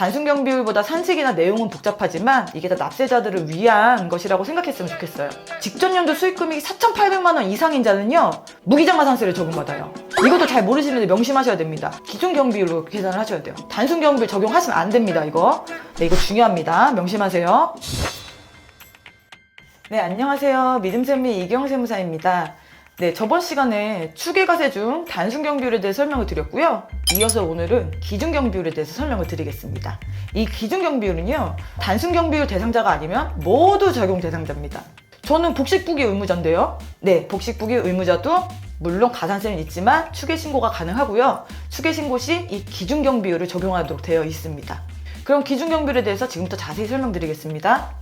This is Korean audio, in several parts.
단순경 비율보다 산식이나 내용은 복잡하지만 이게 다 납세자들을 위한 것이라고 생각했으면 좋겠어요. 직전 연도 수익 금액이 4,800만 원 이상인 자는요 무기장가산세를 적용받아요. 이것도 잘 모르시는데 명심하셔야 됩니다. 기준 경비율로 계산을 하셔야 돼요. 단순 경비율 적용하시면 안 됩니다. 이거 네 이거 중요합니다. 명심하세요. 네 안녕하세요. 믿음쌤의 이경 세무사입니다. 네, 저번 시간에 추계과세 중 단순경비율에 대해 설명을 드렸고요. 이어서 오늘은 기준경비율에 대해서 설명을 드리겠습니다. 이 기준경비율은요, 단순경비율 대상자가 아니면 모두 적용 대상자입니다. 저는 복식부기 의무자인데요. 네, 복식부기 의무자도 물론 가산세는 있지만 추계신고가 가능하고요. 추계신고 시 이 기준경비율을 적용하도록 되어 있습니다. 그럼 기준경비율에 대해서 지금부터 자세히 설명드리겠습니다.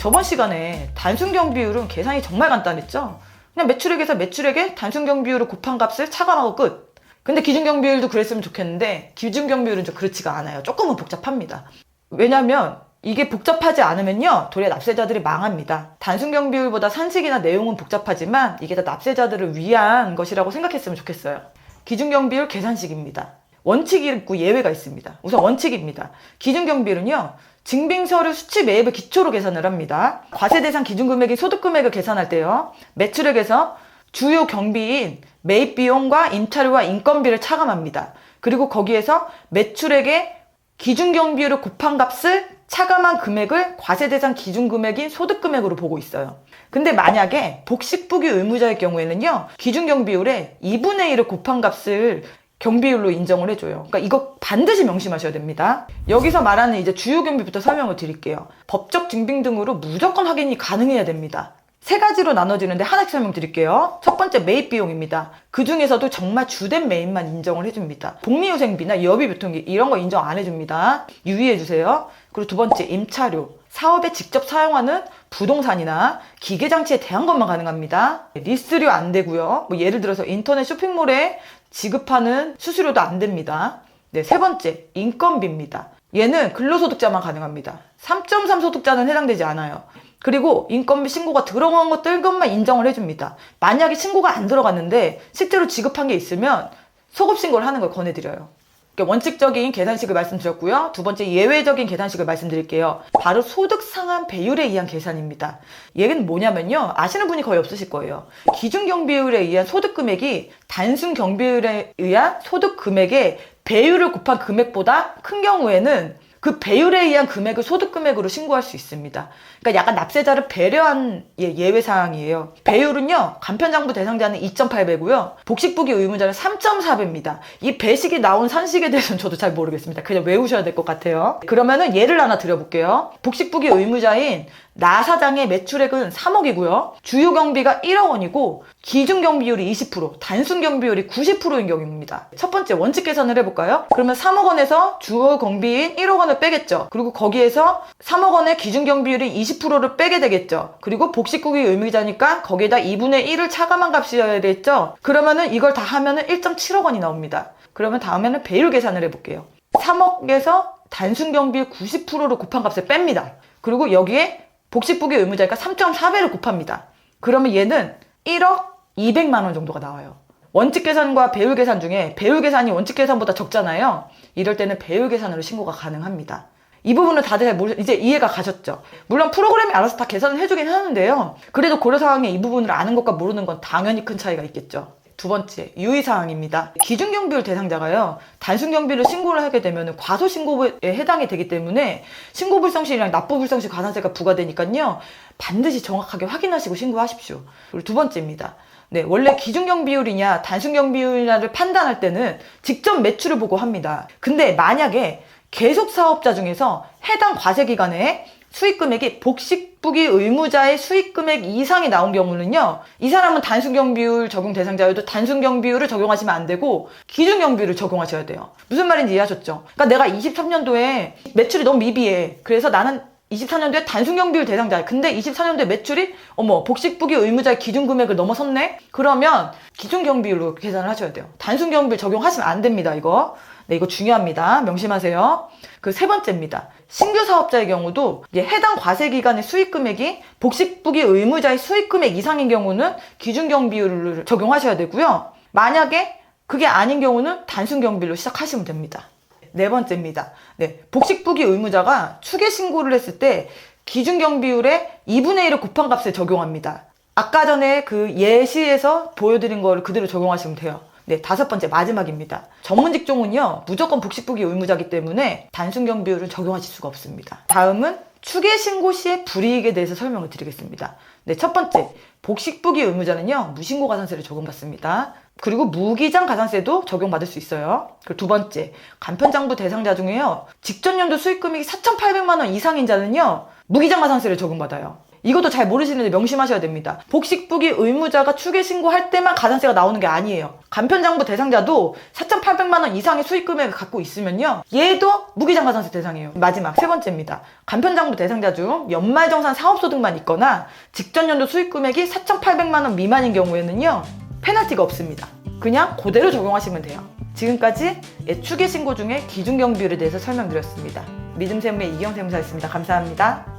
저번 시간에 단순경 비율은 계산이 정말 간단했죠? 그냥 매출액에서 매출액에 단순경 비율을 곱한 값을 차감하고 끝. 근데 기준경 비율도 그랬으면 좋겠는데 기준경 비율은 좀 그렇지가 않아요. 조금은 복잡합니다. 왜냐면 이게 복잡하지 않으면요 도리어 납세자들이 망합니다. 단순경 비율보다 산식이나 내용은 복잡하지만 이게 다 납세자들을 위한 것이라고 생각했으면 좋겠어요. 기준경 비율 계산식입니다. 원칙이 있고 예외가 있습니다. 우선 원칙입니다. 기준경 비율은요 증빙서류 수치 매입을 기초로 계산을 합니다. 과세 대상 기준 금액인 소득 금액을 계산할 때요. 매출액에서 주요 경비인 매입 비용과 임차료와 인건비를 차감합니다. 그리고 거기에서 매출액의 기준 경비율을 곱한 값을 차감한 금액을 과세 대상 기준 금액인 소득 금액으로 보고 있어요. 근데 만약에 복식 부기 의무자의 경우에는요. 기준 경비율에 2분의 1을 곱한 값을 경비율로 인정을 해줘요. 그러니까 이거 반드시 명심하셔야 됩니다. 여기서 말하는 이제 주요 경비부터 설명을 드릴게요. 법적 증빙 등으로 무조건 확인이 가능해야 됩니다. 세 가지로 나눠지는데 하나씩 설명드릴게요. 첫 번째 매입 비용입니다. 그 중에서도 정말 주된 매입만 인정을 해줍니다. 복리후생비나 여비교통비 이런 거 인정 안 해줍니다. 유의해주세요. 그리고 두 번째 임차료. 사업에 직접 사용하는 부동산이나 기계장치에 대한 것만 가능합니다. 리스료 안 되고요. 뭐 예를 들어서 인터넷 쇼핑몰에 지급하는 수수료도 안 됩니다. 네, 세 번째, 인건비입니다. 얘는 근로소득자만 가능합니다. 3.3 소득자는 해당되지 않아요. 그리고 인건비 신고가 들어간 것들 것만 인정을 해줍니다. 만약에 신고가 안 들어갔는데 실제로 지급한 게 있으면 소급 신고를 하는 걸 권해드려요. 그러니까 원칙적인 계산식을 말씀드렸고요. 두 번째 예외적인 계산식을 말씀드릴게요. 바로 소득 상한 배율에 의한 계산입니다. 얘는 뭐냐면요. 아시는 분이 거의 없으실 거예요. 기준 경비율에 의한 소득 금액이 단순 경비율에 의한 소득 금액의 배율을 곱한 금액보다 큰 경우에는 그 배율에 의한 금액을 소득 금액으로 신고할 수 있습니다. 그러니까 약간 납세자를 배려한 예, 예외 사항이에요. 배율은요. 간편장부 대상자는 2.8배고요. 복식부기 의무자는 3.4배입니다. 이 배식이 나온 산식에 대해서는 저도 잘 모르겠습니다. 그냥 외우셔야 될 것 같아요. 그러면은 예를 하나 드려볼게요. 복식부기 의무자인 나 사장의 매출액은 3억이고요. 주요 경비가 1억 원이고 기준 경비율이 20%, 단순 경비율이 90%인 경우입니다. 첫 번째 원칙 계산을 해볼까요? 그러면 3억 원에서 주요 경비인 1억 원을 빼겠죠. 그리고 거기에서 3억 원의 기준 경비율인 20%를 빼게 되겠죠. 그리고 복식국이 의무자니까 거기에다 2분의 1을 차감한 값이어야 되겠죠. 그러면은 이걸 다 하면은 1.7억 원이 나옵니다. 그러면 다음에는 배율 계산을 해볼게요. 3억에서 단순 경비율 90%를 곱한 값을 뺍니다. 그리고 여기에 복식부기 의무자니까 3.4배를 곱합니다. 그러면 얘는 1억 200만 원 정도가 나와요. 원칙 계산과 배율 계산 중에 배율 계산이 원칙 계산보다 적잖아요. 이럴 때는 배율 계산으로 신고가 가능합니다. 이 부분은 다들 이제 이해가 가셨죠? 물론 프로그램이 알아서 다 계산을 해주긴 하는데요. 그래도 고려사항에 이 부분을 아는 것과 모르는 건 당연히 큰 차이가 있겠죠. 두 번째, 유의사항입니다. 기준경비율 대상자가요, 단순경비를 신고를 하게 되면 과소신고에 해당이 되기 때문에 신고불성실이랑 납부불성실 과산세가 부과되니까요, 반드시 정확하게 확인하시고 신고하십시오. 그리고 두 번째입니다. 네, 원래 기준경비율이냐 단순경비율이냐를 판단할 때는 직접 매출을 보고 합니다. 근데 만약에 계속 사업자 중에서 해당 과세 기간에 수익 금액이 복식부기 의무자의 수익 금액 이상이 나온 경우는요, 이 사람은 단순 경비율 적용 대상자여도 단순 경비율을 적용하시면 안 되고 기준 경비율을 적용하셔야 돼요. 무슨 말인지 이해하셨죠? 그러니까 내가 23년도에 매출이 너무 미비해. 그래서 나는 24년도에 단순 경비율 대상자야. 근데 24년도에 매출이 어머 복식부기 의무자의 기준 금액을 넘어섰네. 그러면 기준 경비율로 계산을 하셔야 돼요. 단순 경비율 적용하시면 안 됩니다. 이거. 네, 이거 중요합니다. 명심하세요. 그 세 번째입니다. 신규 사업자의 경우도 해당 과세 기간의 수익 금액이 복식부기 의무자의 수익 금액 이상인 경우는 기준 경비율을 적용하셔야 되고요. 만약에 그게 아닌 경우는 단순 경비로 시작하시면 됩니다. 네 번째입니다. 네, 복식부기 의무자가 추계 신고를 했을 때 기준 경비율의 2분의 1을 곱한 값을 적용합니다. 아까 전에 그 예시에서 보여드린 거를 그대로 적용하시면 돼요. 네, 다섯 번째 마지막입니다. 전문 직종은요 무조건 복식부기 의무자기 때문에 단순 경비율은 적용하실 수가 없습니다. 다음은 추계 신고 시의 불이익에 대해서 설명을 드리겠습니다. 네, 첫 번째 복식부기 의무자는요 무신고 가산세를 적용받습니다. 그리고 무기장 가산세도 적용받을 수 있어요. 그리고 두 번째 간편장부 대상자 중에요 직전 연도 수익 금액이 4,800만 원 이상인 자는요 무기장 가산세를 적용받아요. 이것도 잘 모르시는데 명심하셔야 됩니다. 복식부기 의무자가 추계 신고할 때만 가산세가 나오는 게 아니에요. 간편장부 대상자도 4,800만 원 이상의 수익 금액을 갖고 있으면요. 얘도 무기장 가산세 대상이에요. 마지막 세 번째입니다. 간편장부 대상자 중 연말정산 사업소득만 있거나 직전 연도 수익 금액이 4,800만 원 미만인 경우에는요. 페널티가 없습니다. 그냥 그대로 적용하시면 돼요. 지금까지 추계 신고 중에 기준 경비율에 대해서 설명드렸습니다. 믿음 세무의 이경 세무사였습니다. 감사합니다.